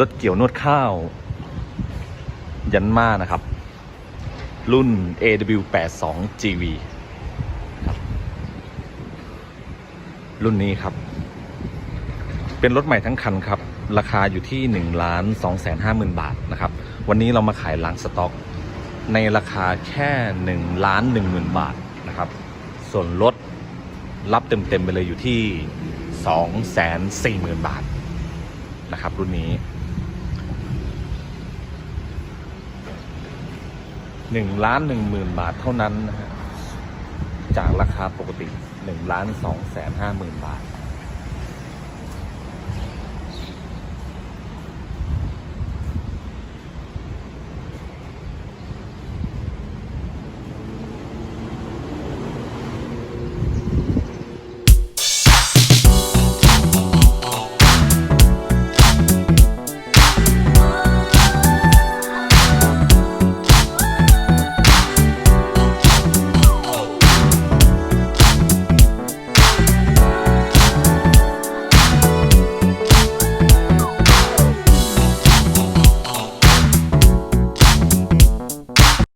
รถเกี่ยวนวดข้าว ยันมานะครับ รุ่น AW82 GV รุ่นนี้ครับ เป็นรถใหม่ทั้งคันครับ ราคาอยู่ที่1ล้าน2แสนห้าหมื่นบาทนะครับ วันนี้เรามาขายล้างสต็อก ในราคาแค่1ล้าน1หมื่นบาทนะครับ ส่วนรถรับเต็มๆไปเลยอยู่ที่2แสน4หมื่นบาทนะครับรุ่นนี้ หนึ่งล้านหนึ่งหมื่นบาทเท่านั้นนะฮะจากราคาปกติหนึ่งล้านสองแสนห้าหมื่นบาท